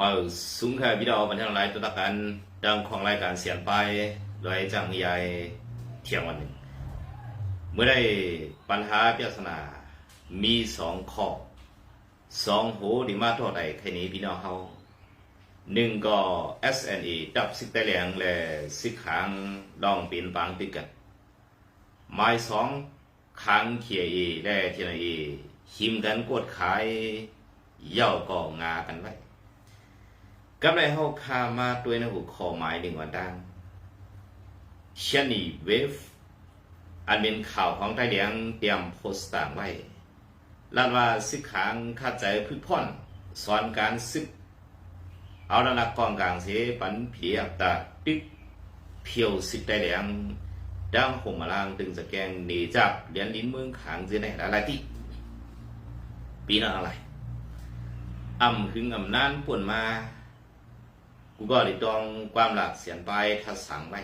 มาสูงแค่พี่ดาวบันเทิงไลฟ์ตัวตะกันดังของรายการเสียนไปโดยจังยายเที่ยงวันหนึ่งเมื่อได้ปัญหาปริศนามีสองข้อสองโหดีมาเท่าใดแค่นี้พี่น้องเฮาหนึ่งก็ SNE ดับสิกแต่เหลียงและสิกขางดองปีนปางติดกันหมายสองค้างเขียอีและเทียนอีหิมกันกดขายเย่าก่องากันไว้ กับได้เฮาคามาด้วยนะหัวข้อหมายหนึ่งวันดังเชนีเวฟอันเป็นข่าวของไต้เหลียงเตรียมโพสต์ต่างไว้ลานว่าซึกขางคาดใจพึกพ่อนสอนการซึก เอาละนักกองกลางเสปันเพียบตาตึกเพียวซึกไต้เหลียงดังห่มาลางตึงสแกงหนีจับเหรียญลิ้นเมืองขางเจไหนอะไรที่ปีนั้นอะไรอ่ำหึงอ่ำนานป่วนมา กูก็เลยต้องความหลักเสียนไปทัดสังไว้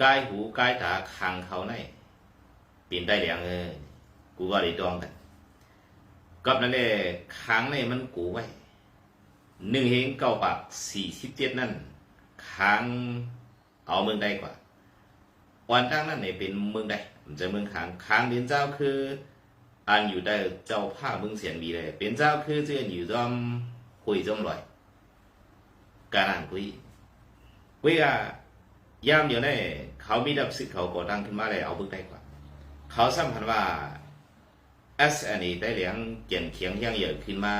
กายหูกายตาคางเขาในปีนได้เหลียงเออกูก็ได้ดองกันกับนั่นแหละคางในมันกูไว้หนึ่งเฮงเก้าปากสี่สิบเจ็ดนั่นค้างเอาเมืองได้กว่าวันตั้งนั่นเนี่ยเป็นเมืองใดมันจะเมืองค้างค้างเป็นเจ้าคือ อันอยู่ได้เจ้าผ้าเมืองเสียนบีเลย เป็นเจ้าคือเจ้าอยู่จอมคุยจอมลอย การอ่านคุยคุยอะยามเดียวนี่เขามีดับสิทธิ์เขาก่อตั้งขึ้นมาเลยเอาบึกได้กว่า เขาสัมพันธ์ว่า S อันนี้ได้เหลียงเกียนเขียงเฮียงเหยอะขึ้นมา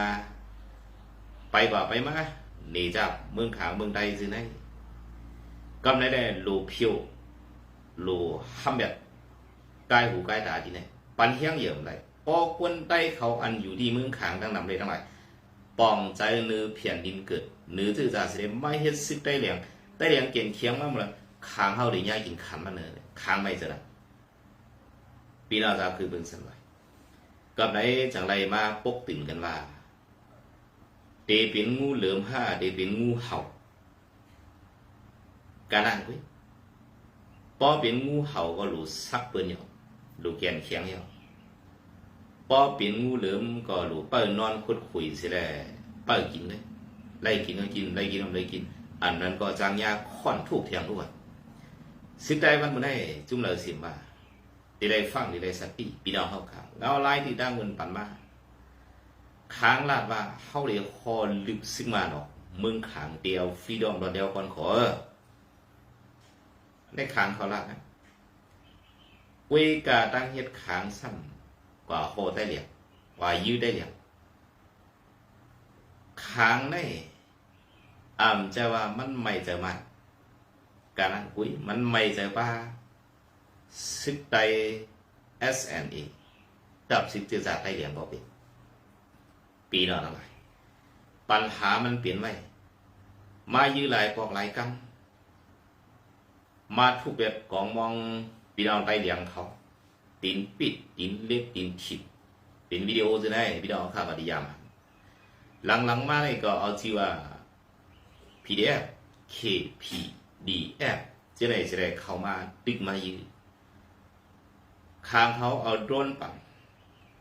ไปกว่าไปมาหนีจากเมืองขางเมืองใดสิไหนกำในได้ลูพียวลูห้ำแบบกายหูกายตาที่ไหนปันเฮียงเหยิมได้พอควนได้เขาอันอยู่ที่เมืองขางดังนำเลยทั้งหลาย ปองใจเนื้อเพียนดินเกิดเนื้อจื่อจ่าเสียไม่เฮ็ดสิได้เหลียงได้เหลียงเกียนเคียงมาหมดเลยค้างเฮาได้ย่ากินขันมาเนยค้างไม่จะนะปีหน้าจะคือเบิ่งสันไว้กับไหนจังไรมาปกติ่นกันว่าเดเป็นงูเหลือมห้าเดเป็นงูเห่าการอ่านกุ้ยปอเป็นงูเห่าก็รู้ซักเปิ้นอยู่รู้แกนเคียงอยู่ ป้อเป็นงูเหลือมก็รู้เปิ้นนอนคุดคุยสิแลเปิ้นกินเลยไล่กินก็กินไล่กินก็ไล่กิน อันนั้นก็จางยาค่อนถูกเทียงด้วยสิได้วันมันได้จุ่มเลยสิมาดีได้ฟังดีได้สติปีดาวเข้าขางแล้วไล่ที่ด้างเงินปันมาค้างลาดว่าเข้าเรียคอลึกซึ่งมาเนาะมึงขางเดียวฟรีดอมดอนเดียวก่อนขอได้ขางเขาลาดนะเวกาตั้งเฮ็ดขางซ้ำ ว่าโคได้เหลียงกว่ายืดได้เหลียงขางได้อ่ำจะว่ามันไม่จะมาการนั่งคุยมันไม่จะว่าซึกใด SNE ดับซึกเจอจากได้เหรียญบ่เป็นปีนอนอะไรปัญหามันเปลี่ยนไว้มายื้อหลายปอกหลายกังมาทุกแบบกองมองปีนอนไตเหลียงเขา ตีนปิดตีนเล็บตีนขิดเป็นวิดีโอจะได้วิดีโองข้าปฏิยามหลังๆมาเลยก็เอาชื่อว่า PDF KPDF จะได้จะได้เข้ามาตึกมายืนข้างเขาเอาโดรนปัน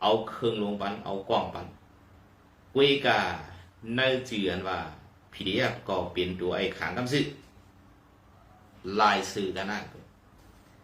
เอาเครื่องลงปันเอากล้องปั่นเวกาในเจือนว่า PDF ก็เป็นตัวไอ้ขางกำซื้อลายสื่อกันนั่น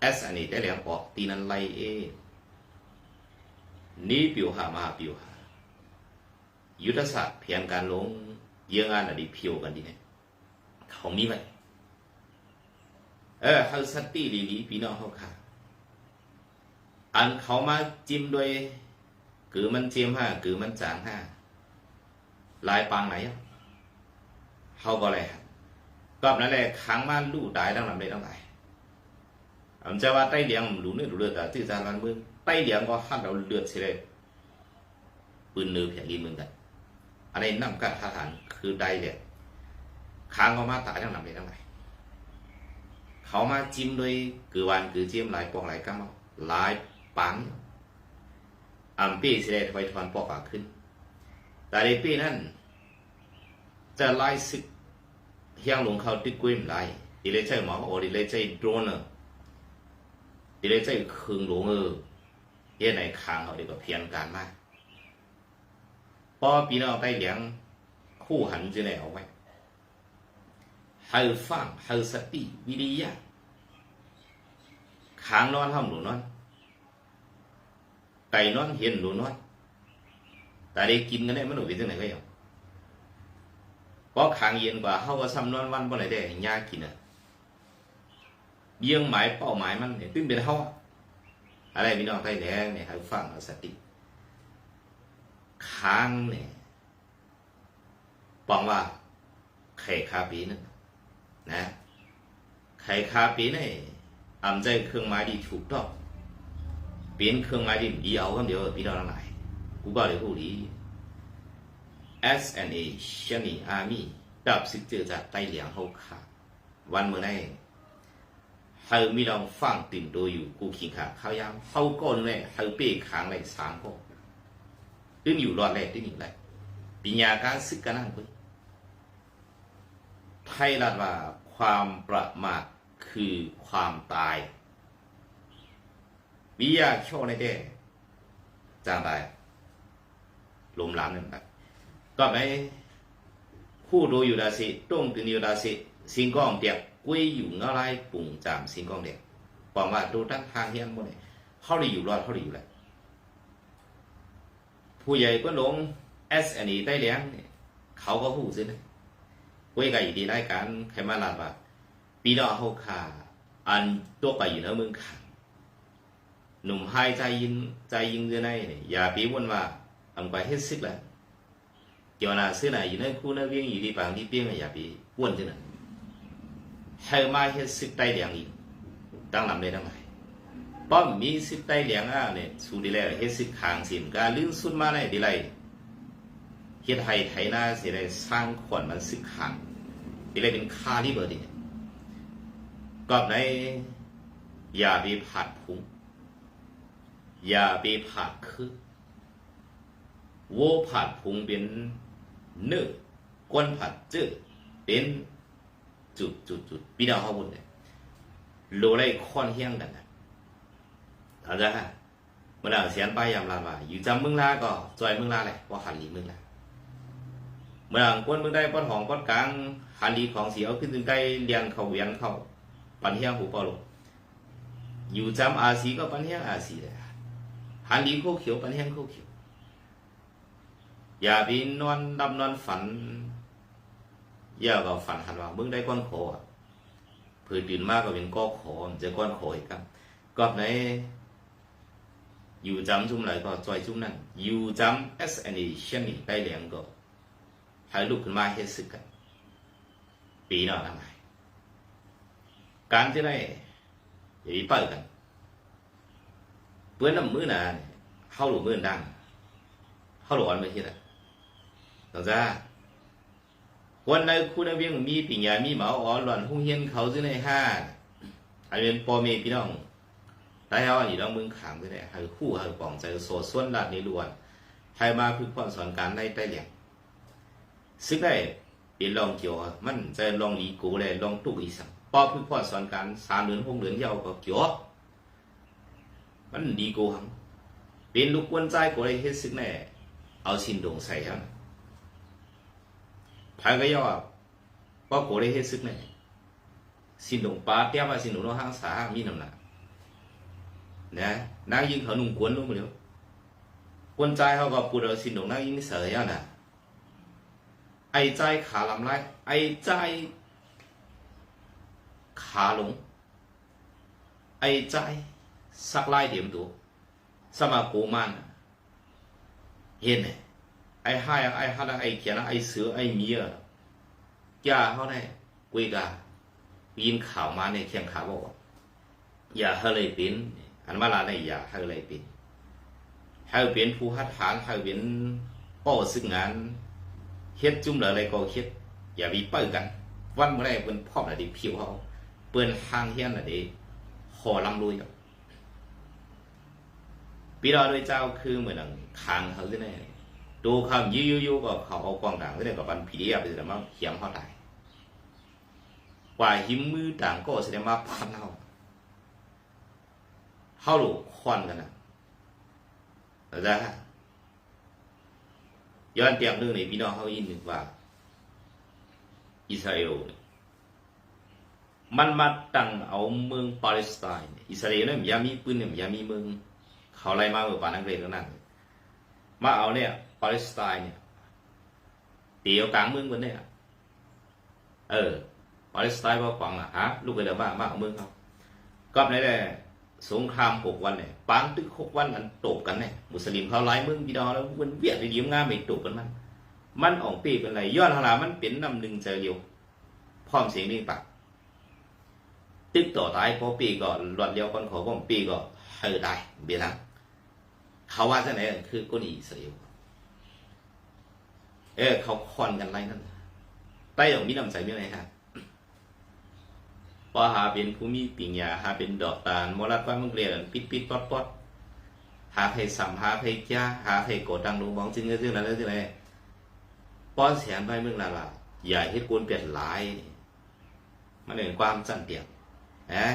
ขากำเดียวปีนอทั้งหลายกายหูกายตาหนีจากเรียงยินเตเตีบอกว่าค้างดินหูนำกัดได้เหลียงมามีไรเห็นเฮียงกองกับเฮียงคนกับย่อค้างซ้ำดีเลยเอาสิลงตันเลยตึ๊บอะไรหอกเองออกตีนันไลเอนี่ปิวหามาปิวหายุทธศาสตร์เพียงการลง เยื่องานอดีเพียวกันดีเนี่ยเขามีไหมเออเขาสติลีลีพี่น้องเขาค่ะอันเขามาจิ้มด้วยคือมันเจียมห้าคือมันจางห้าลายปางไหนเขาก็เลยก็นั่นแหละขังมาลู่ตายทั้งลำเลยทั้งหลยต้เลี้ยงรู้เนื้อรู้เลือดแต่ที่จานรันเมืองใต้เลี้ยงก็หัน เราเลือดเสียเลยปืนเนื้อแผ่นดินเหมือนกันอันนี้นำกัดทหารคือใดเนี่ยค้างเขามาตายทั้งนำเลยทั้งไหนเขามาจิ้มด้วยกือวันกือจิ้มหลายปองหลายกัมเอาหลายปังอัมปี้เสได็จไปทอนปอกปาขึ้น แต่ในปีนั้นจะไล่ศึกเฮียงหลงเขาติดกุ้ยมไล่ดีเลยใจหมอโอดีเลยใจโดรนเนอร์ ดีเลยใจคืงหลงเออเย่ไหนคางเขาเดีกว่าเพียนการมากพอปีน้องไปเหลียงคู่หันจะไหนเอาไว้ให้ฟังให้สติวิริยะขางนอนห้ามหนูนอน ไก่นอนเห็นหนูนอนแต่ได้กินกันได้มันหนูเป็นจังไหนก็ยังเพราะขางเย็นกว่าเฮาก็ซ้ำนอนวันบ่ไหนได้ยากินอะ ยี่งหมายเป้าหมายมันเนี่ยตึ้งเป็นห้องอะไรพี่น้องไทยแดงเนี่ยให้ฟังเอาสติค้างเนี่ยบอกว่าไข่คาปีนึะนะไข่คาปีนี่ยอำใจเครื่องไม้ดีถูกต้องเปลี่ยนเครื่องไม้ดีดีเอาคนเดียวพี่น้องทั้งหลายกูบอกเลยผู้ดี S N A ชนีอาร์มี่ดับสิเจอจากไต้เหลียงเขาขาดวันเมื่อไหร่ เฮามีลองฟังติ่มโดยอยู่กูขิงขาข้าวยามเฮาก้อนเลยเฮาเป้ขางเลยสามก็ตึ้งอยู่รอดแรกตึ้งอยู่ไรปัญญาการซึกกันนั่งไปไทยรัฐว่าความประมาทคือความตายวิยาช่อในเด้จางตายลมล้างนั่นแหละก็ไม่ผู้ดูอยู่ดาสิต้องกินอยู่ดาสิ สิ่งกองเดียกกุ้ยอยู่เงาไรปุ่งจามสิ่งกองเดียกบอกว่าดูทั้งทางเฮียงบ่เนี่ยเขาได้อยู่รอดเขาได้อยู่แหละผู้ใหญ่ก็ลงเอสแอนนี้ไต้เลี้ยงเขาก็หูซินะกุ้ยกับอีดีได้การใครมาลาบว่าปีนอเขาขาอันตัวไปอยู่นเมืองขังหนุ่มหายใจยิงใจยิงจะไหนอย่าปีวนว่าอังไปเฮ็ดซิกแล้วเกี่ยวนาซื้อไหนอยู่ในคู่นักเวียงอยู่ดีปางที่เปี้ยงอย่าปีวนที่ไหน 还买些食带粮的，当然没得买。ป้อมมีสิบไต้เหลียงอ่ะเนี่ยสูดีแล้วเฮ็ดสิขางสินการลื่นสุดมาได้ดีไรเฮ็ดไทยไทยหน้าสิได้สร้างขวัญมันสิขางดีไรเป็นค่าที่เบอร์ดีกอบในอย่าไปผัดพุงอย่าไปผัดคือโวผัดพุงเป็นเนื้อกวนผัดเจือเป็น จุดจุดจุดพี่น้องเขาบุญเนี่ยโลไรค่อนเฮี้ยงกันนะเอาจ้ะเมื่อเสียนไปยำลาว่าอยู่จำเมืองลาก็จอยเมืองลาเลยว่าหันหลีเมืองลาเมื่อกวนเมืองได้ป้อนหองป้อนกลางหันหลีของเสียวขึ้นถึงใกล้เลียนเขาเวียนเขาปันเฮียงหูเปอลอยู่จำอาสีก็ปันเฮียงอาสีเลยหันหลีโคเขียวปันเฮียงโคเขียวอย่าไปนอนดำนอนฝัน ย่าก็ฝันหันว่ามึงได้ก้อนโขอะเพื่อตื่นมากก็เป็นก้อขอมจะก้อนโขอีกครับก็ในอยู่จำจุ่มไหนก็จอยจุ่มนั่นอยู่จำ S N E เช่นนี้ได้เลี้ยงก็ให้ลูกขึ้นมาเฮ็ดสึกกันปีหน้าทำไมการที่ได้อย่าไปเปิดกันเพื่อนน้ำมือหนาเนี่ยเข้าหลุมมือดังเข้าหลุมอันไม่ใช่ไหม thật ra quân này khu này viên mi bị nhà mi máu ở loạn hung hiên khẩu dưới này ha anh bên po mê พี่น้องได้เอาอยู่ต้องมึงขังด้วยเนี่ยคู่ให้ปองใจโซส่วนดัดนี้ล้วนให้มาฝึกความสอนการได้ได้เหลี่ยงซึ่งได้เป็นลองเกี่ยวมันจะลองลีกูเลยลองตุกอีสังพอฝึกความสอนการสามเดือนหกเดือนเดียวก็เกี่ยวมันดีกูหังเป็นลูกวนใจกูเลยเฮ็ดซึ่งแน่เอาสินดงใส่ครับ phải cái do có cổ đây hết sức này xin đồng ba tiếp và xin đồng nó hang xá mi nằm lại nè nang yên thở nung cuốn luôn mà được quân trai họ gặp phụ xin đồng nang yên sợ ya nè ai trai khá làm lại ai trai khá lúng ai trai sắc lai điểm tụ sao mà cố man hiền này ไอ้ห้ไอ้ฮัดไอ้เขียนไอ้เสือไอ้เมียย่าเขาเนี่ยกุยกายินข่าวมาเนี่ยเคียงข่าวบอกว่าอย่าให้เลยเป็นอันว่าลาในอย่าให้เลยเป็นให้เป็นผู้ฮัดฐานให้เป็นป้อซึ่งงานเฮ็ดจุ่มเหลืออะไรก็เฮ็ดอย่ามีเปิ้ลกัน วันเมื่อไรเปิ้นพร้อมน่ะดิผิวเขาเปิ้นห่างเฮียนหน่ะดิขอลำลุยครับพี่เราด้วยเจ้าคือเหมือนหนังคางเขาที่ไหน ดูคำยูยูยูก็เขาเอากล้องด่างที่ไหนกับบันพีดีไปแสดงว่าเขียมเขาตายกว่าหิมมือด่างก็แสดงว่าพันเขาเขาหลูกควันกันนะแต่จะย้อนเตียงเรื่องในพี่น้องเขายินหนึ่งว่า อิสราเอลมันมาตั้งเอาเมืองปาเลสไตน์อิสราเอลเนี่ยมันยังมีปืนเนี่ยมันยังมีเมือง เขาไล่มาเมื่อปานนักเรนแล้วนั่นมาเอาเนี่ย ปาเลสไตน์เนี่ยตีเอากลางเมืองบนเนี่ยเออปาเลสไตน์ว่ากวางอะฮะลูกไปเดี๋ยวมามาเอาเมืองเขาก็ในแหละสงครามหกวันเนี่ยปางตึกหกวันมันตบกันเนี่ยมุสลิมเขาไล่เมืองพี่น้อแล้วมันเวียดไปยิ้มง่ามไปตบกันมัน มันออกปีเป็นไรย้อนหลามันเป็นนำหนึ่งเจอเดียวพร้อมเสียงนี่ปากตึกต่อตายพอปีก็หลอดเดียวกันขอก็ปีก็เฮอได้เบียร์เขาว่าจะไหนคือก้นอิสรา เออ เขาคอนกันไรนั่นใต้ของมีน้ำใสมีอะไรฮะพอหาเป็นภูมิปิญญาหาเป็นดอกตาลมรดกมึงเรียนปิดปิดปอดปอดหาเพยสัมหาเพยจ้าหาเพยโกดังลงมองจึงเรื่อนั้นเรื่องอะไรป้อนแสนไปเมืองลาลาอย่าเฮ็ดกวนเปลี่ยนหลายมันเป็นความสั่นเตียงนะ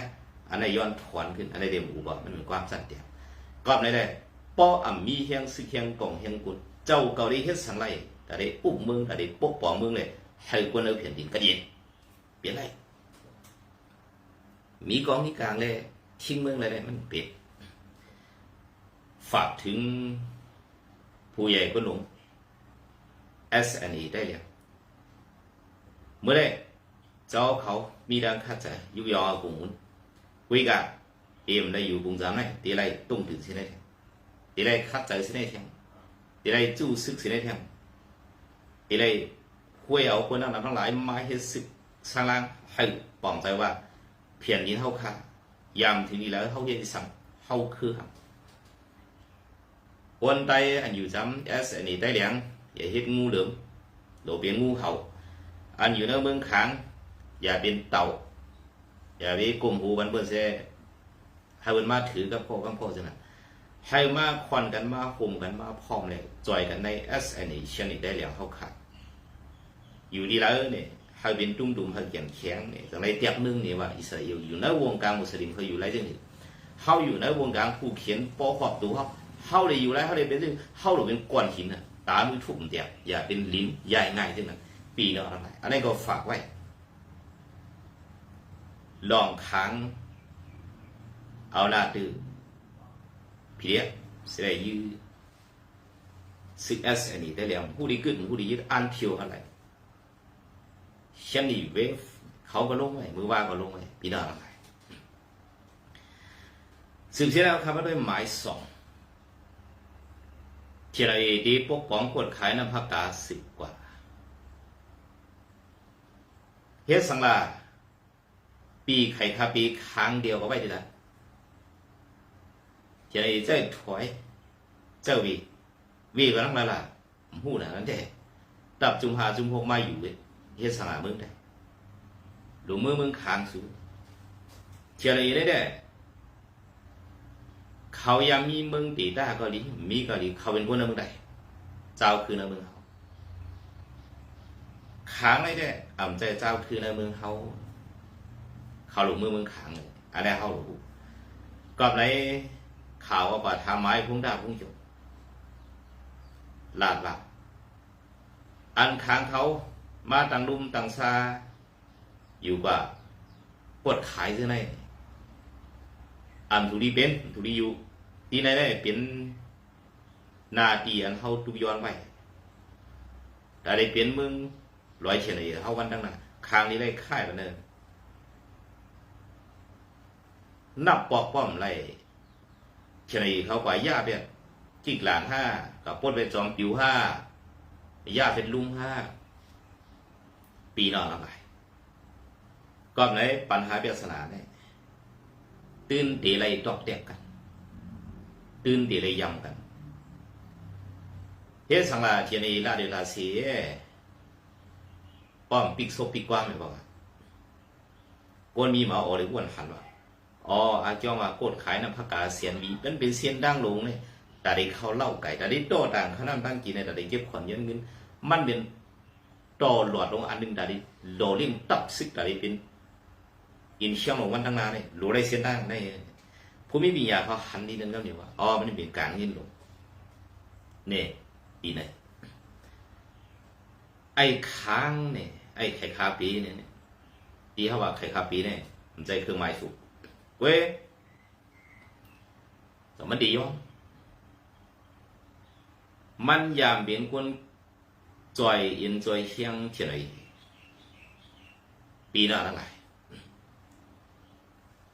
อันไหนย้อนถอนขึ้นอันไหนเดมอูบอกมันเป็นความสั่นเตียงกอบไหนได้ป้ออ่ำมีเฮียงสิเฮียงก่องเฮียงกุดเจ้าเกาได้เฮ็ดสังไร แต่ได้อุ้มมืองแต่ได้ปกป้องมืองเลยให้กวนเอาแผ่นดินกระเดียนเปลี่ยนไรมีกองมีกลางเลยทิ้งเมืองอะไรได้มันเปลี่ยนฝากถึงผู้ใหญ่คนหลวง S&E ได้แล้วเมื่อไรเจ้าเขามีดังคัดใจยุยอกุงวิกาเอ็มได้อยู่กุงจำไหนตีไรตุ้งถึงสิได้แทงตีไรคัดใจสิได้แทงตีไรจู้ซึกสิได้แทง ตีไรคุยเอาคนนั้นทั้งหลายมาเฮ็ดศึกสร้างล่างให้ปองใจว่าเพียงนี้เท่าค่ะยามถึงนี้แล้วเท่าเย็นสั่งเท่าคือครับวันใดอันอยู่จำ S&E ได้แล้วอย่าเฮ็ดงูเหลือมโดเป็นงูเห่าอันอยู่ในเมืองขาง อย่าเป็นเต่าอย่าไปกลุ่มหูบันเบิ่นเสให้เบิ่นมาถือกับพ่อกับพ่อจังนั้น ให้มาควันกันมาห่มกันมาพร้อมเลยจอยกันใน S N E ชนิดได้แล้วเขาขาดอยู่ดีแล้วเนี่ยให้เป็นตุ้มดุมให้แข็งแข็งเนี่ยจังไรเตียบนึงเนี่ยว่าอิสราเอลอยู่ในวงการมุสลิมเขาอยู่ไรจังนี้เขาอยู่ในวงการผู้เขียนปอขอบตัวเขาเขาเลยอยู่ไรเขาเลยเป็นซึ่งเขาเลยเป็นก้อนหินนะตามือทุ่มเดียวอย่าเป็นลิ้นใหญ่ง่ายที่นั้นปีนาะอะไรอันนี้ก็ฝากไว้ ลองค้างเอาหน้าตื้อ พี่เดียเสียยื้อซึกเอสอันนี้ได้แล้วผู้ดีขึ้นผู้ดียึดอันเทียวอะไรเช่นนี้เวฟเขาก็ลงไว้มือว่างก็ลงไว้พี่น้องอะไรสืบเสียแล้วครับว่าด้วยหมายสองทีไรดีปกป้องกดขายน้ำพักตาสิบกว่าเฮ็ดสังลาปีไข่คาปีค้างเดียวก็ไว้ดีละ ทีไรเจ้าถอยเจ้าวีวีก็นั่งละละหูน่ะนั่นแต่ตับจุมหาจุมพกมาอยู่เฮ็ดสังลาเมืองได้หลวงมือเมืองคางสูทีไรได้ได้เขายังมีเมืองตีตาเกาหลีมีเกาหลีเขาเป็นคนในเมืองใดเจ้าคือในเมืองเขาค้างเลยเด้อ่ำใจเจ้าคือในเมืองเขาเขาหลุมมือเมืองค้างเลยอันนี้เขาหลุมก็ในข่าวว่าป่าทาไม้พุ่งดาพุ่งจบลาดลาอันค้างเขามาต่างลุมต่างซาอยู่กว่าปวดขายที่ไหนอันทุรีเป็นทุรีอยู่ที่ไหนได้เป็นนาตีอันเขาตุกย้อนไว้แต่ได้เป็นมึงร้อยเฉียนเลยเขาวันตั้งนั้นคางนี้ได้ค่ายไปเนินนับปอกป้อมไร เฉียเขากว่าย่าเบียจิกหลานห้ากับปดเป็นจอมปิวห้าย่าเป็นลุงห้าปีนอนละไปก็ไหนปัญหาเบียสนาเนี่ยตื่นตีไรตอกแตกกัน ตื่นตีไรยำกันเฮ็ดสังลาเทียนีลาเดลาเสียป้อมปิกโซปิกกว่าไม่บอกอ่กวนมีหมาออเลยอ้วนหันว่า อ๋ออาเจ้ามาโกดขายน้ำผักกาเสียนวีมันเป็นเสียนดังลงเนี่ยแต่ได้เขาเล่าไก่แต่ได้โตต่างเขานั่งตั้งกินเนี่ยแต่ได้เก็บขอนเงินเงินมันเป็นต่อหลอดลงอันหนึ่งแต่ได้โลลิ่มตับซึกแต่ได้เป็นอินเชียงลงวันตั้งนานเนี่ยรู้ได้เสียนดังได้ผู้ไม่มียาเขาหันนี่นั่นก็เนี่ยว่าอ๋อมันเป็นการเงินลงเนี่ยปีไหนไอ้ค้างเนี่ยไอ้ไข่คาปีเนี่ยปีเขาว่าไข่คาปีเนี่ยมันใจเครื่องไม้สุก เว้ยมันดีวะมันยามเบียนกวนจอยอินจอยเฮียงเท่าไหรปีหน้าทั้งหลาย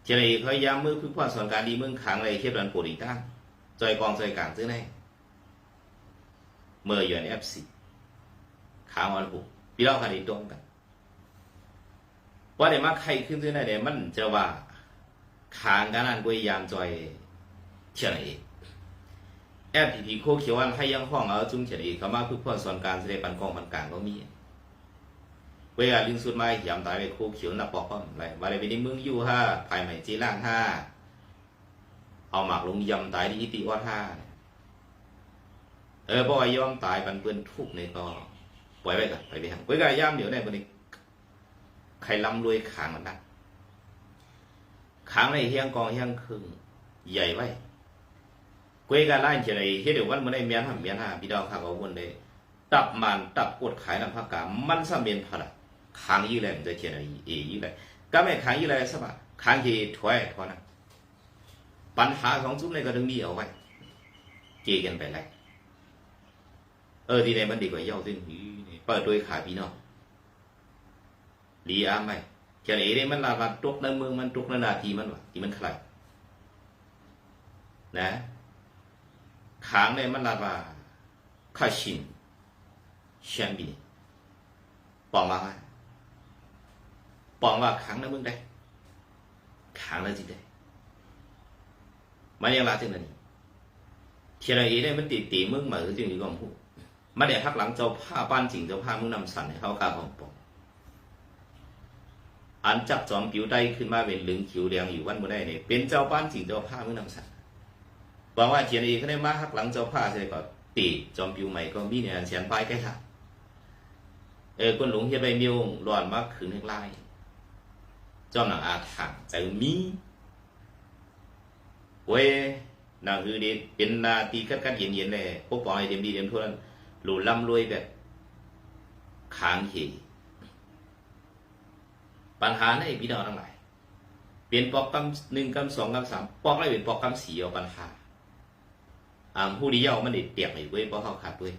เท่าไหรเขายามมือพึ่งพ่อสอนการดีเมืองขังอะไรเทียบรันปวดอีตั้งจอยกองจอยกลางซื้อไหนเมื่ออยู่ในเอฟซีขางวันผูพี่เราคันนี้ตรงกันว่าเดี๋ยวมาใครขึ้นที่ไหนเดี๋ยวมันจะว่า ขางกันนั่นกวยามจอยเฉยแอบผีผีโคเขียววันให้ยังห้องเอาจุ้มเฉยเขามาพึ่งพ่อสอนการแสดงปันกองปันกลางก็มี เวลาลิงสุดไม้ยามตายไปโคเขียวนับปอกก็อะไรมาเลยไปในเมืองยู่ห้าภายใหม่จีล่างห้าเอาหมากลงยำตายที่อิติวัดห้าเออเพราะว่ายอมตายปันเปื้อนทุกในต่อปล่อยไว้ก่อนปล่อยไปห่างไว้ก็ย่ามเดี๋ยวได้คนนี้ใครร่ำรวยขางมันนัก ขางในเฮียงกองเฮียงคึงใหญ่ไว้กวยกาไล่เฉยเฮ็ดเดี๋ยววันมันได้เมียนห้าเมียนห้าพี่ดาวข้าววนเลยตับมันตับกดขายน้ำผักกามันสำเมียนพละขางยี่แหลมจะเฉยเอยี่แหลก็ไม่ขางยี่แหลมสบายขางที่ถอยถอยนะปัญหาของจุ้มในก็ต้องมีเอาไว้เกกันไปแล้วเออที่ไหนมันดีกว่าเย่าซึ่งเปิดโดยขาพี่น้องดีอ้ามไหม เฉลยได้มันลาบาตกในเมืองมันตกในนาทีมันวะที่มันใครนะขางในมันลาบาข้าชินเชียนบีปองมาปองว่าขังในเมืองได้ขังแล้วจิตได้มันยังลาถึงนั้นเฉลยได้มันตีตีเมืองมาคือจึงดีกว่าพูมาเดี๋ยวทักหลังเจ้าผ้าบ้านจริงเจ้าผ้ามึงนำสันให้เขากาของปอง อันจับจอมผิวได้ขึ้นมาเป็นเหลืองผิวแดงอยู่วันบ่ได้เนี่ยเป็นเจ้าบ้านจริงเจ้าผ้าเมึงนำสันบอกว่าเทียนอีเขาได้มาหักหลังเจ้าผ้าใช่ก็ตีจอมผิวใหม่ก็มีเนี่ยเสียนปลายแก่ค่ะเออคนหลงเฮียใบมิวหลอนมากขืนให้ไล่จอมหนังอาถรรพ์ใจมีเว้ยนางคือดีเป็นนาตีกัดกัดเย็นเย็นเลยพวกปองไอเดมดีเดมทั่วนั้นหลุล่ำรวยแบบค้างขี่ ปัญหาในพี่น้องทั้งหลายเปลี่ยนปอกกำหนึ่งกำสองกำสามปอกอะไรเป็นปอกกำสี่เอาปัญหาอ่าผู้ดีเย้ามันเด็ดเตียกไอ้เว้ยเพราะเขาขาดด้วย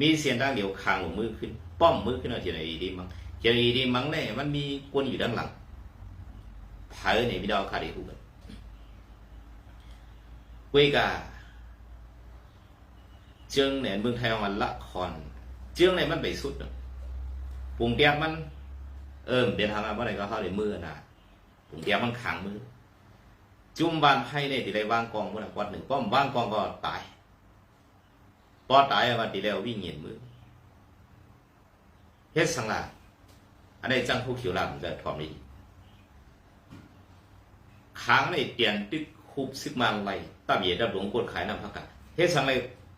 มีเสียงดังเดียวคางลงมือขึ้น ป้อมมือขึ้นเอาเทียนไอ้ดีมั้งเทียนไอ้ดีมั้งเนี่ยมันมีกวนอยู่ด้านหลังเผยในพี่น้องขาดไอ้หูกันเว้ยกาเจิงเนี่ยเมืองไทยมันละครเจิงเนี่ยมันไปสุดปุ่งเตียกมัน เอิมเดี๋ยวทำอะไรก็เข้าในมือนะปุ่งเตียกมันขังมือ จุ่มบานไพ่เนี่ยที่ได้วางกองพวกนั้นวัดหนึ่งป้อมวางกองก็ตายพอตายวันที่แล้ววิ่งเงียนมือเฮ็ดสังลาอันนี้จังผู้เขียวลาผมจะถอมนี้ค้างในเตียนตึกคุบซึกมาไหลตาเบียดับหลวงกดขายน้ำพักกาเฮ็ดสังไร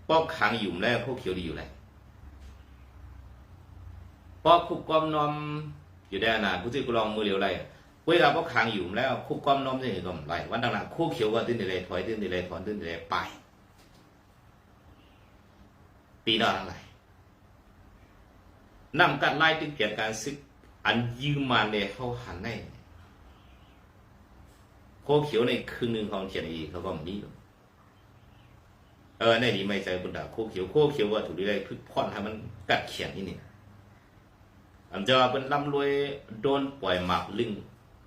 ปอกขังอยู่แล้วพวกเขียวดีอยู่แล้วปอคุกกอมนอม อยู่ได้นานผู้ที่กูลองมือเหลียวไรเวลาปอกขังอยู่แล้วคุกกอมน้อมจะเห็นกอมไรวันต่างๆคู่เขียวก็ตื้นดีเลยถอยตื้นดีเลยถอนตื้นดีเลยไปปีนอะไรนำการไล่ตึงเกียรการซึกอันยืมมาเนี่ยเขาหันในโคเขียวในครึ่งหนึ่งของเขียนอีเขาก็มีเออในนี้ไม่ใจบุญดาโคเขียวโคเขียวว่าถูกได้พึกพ่อนให้มันกัดเขียนที่นี่ อันจะเป็นลำรวยโดนปล่อยหมากลึง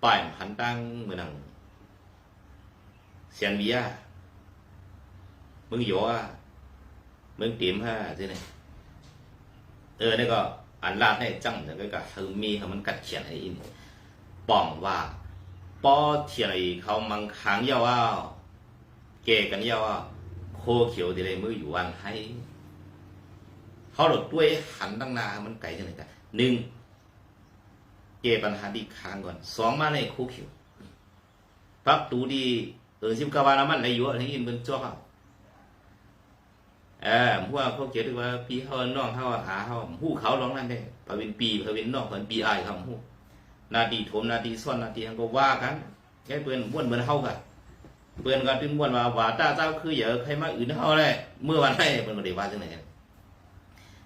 ป้ายพันตั้งเมือนังเสียนเบียมึงหยอมึงเตรียมห้าใช่ไหมเออนี่ก็อันลาดให้จังแต่ก็กะคือมีให้มันกัดเขียนให้อินป้องว่าปอเทียนไอเขามังค้างยาวว่าวเกกันยาวว่าวโคเขียวที่ไรมืออยู่วันให้เขาหลดด้วยหันตั้งนามันไกลจังเลยกันหนึ่ง แก้ปัญหาที่ค้างก่อนสองมาในคู่เขียวปรับตูดีเออสิบกว่าน้ำมันในอยู่อันนี้มันจ้าเออพวกพวกเกียวกับว่าพี่เขาน้องเขาหาเขาหู้เขาร้องนั่นได้พะวินปีพะวินน้องพะวินปีไอเขาหู้นาทีโถมนาทีซ่อนนาทีก็ว่ากันแค่เปิ้นม้วนเหมือนเฮากันเปิ้นก็ถึงม้วนว่าว่าตาเจ้าคืออย่าใครมาอื่นเฮาเลยเมื่อวันไหนเปิ้นก็ได้ว่าจังได๋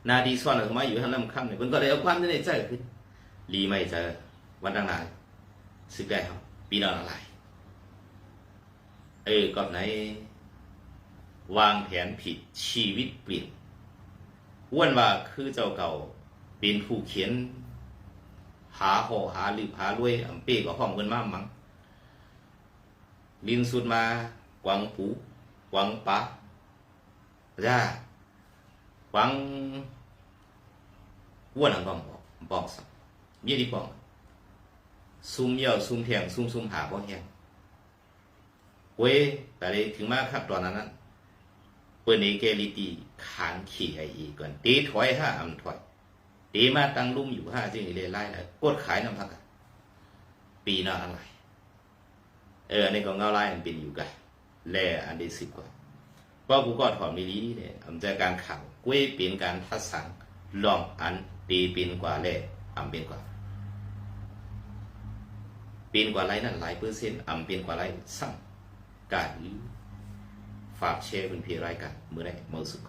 นาทีซ่อนก็มาอยู่ทางลำค่ำเนี่ยเพิ่นก็ได้เอาความในใจขึ้น ลีไม่จอวันต่างหลายสึกได้ครับปีนอนอะไรเออกับไหนวางแผนผิดชีวิตเปลี่ยนอ้วนว่าคือเจ้าเก่าเป็นผู้เขียน หาหอหาหรือหารวยอำเป้ก็ห้องเงินมามังลินสุดมากวางปูกวางปะจ้ากวางอ้วนอังกองบอกบอกสัก เยี่ยดีบอกซุ่มเยี่ยวซุ่มแทงซุ่มซุ่มหาบ่แหงเว้ยแต่เลยถึงมาครับตอนนั้นนั้นเปิ้นเอเกลิตีขานขี่ไออีก่อนตีถอยห้าอำถอยตีมาตั้งลุ่มอยู่ห้าจึงเลยไล่แล้วกดขายน้ำพักปีหน้าอะไรเอออันนี้ก็เงาไล่มันเป็นอยู่กันแล่อันที่สิบกว่าเพราะกูก็ถอนมิลีเนี่ยอำจากการข่าวกุ้ยเป็นการทัดสังลองอันตีเป็นกว่าแล่อำเป็นกว่า ปีนกว่าไรนั่นหลายเปอร์เซ็นต์อำเปีนกว่าไรสั่งการฝากแชร์เป็นเพีรายการเมื่อไรเมื่อสุข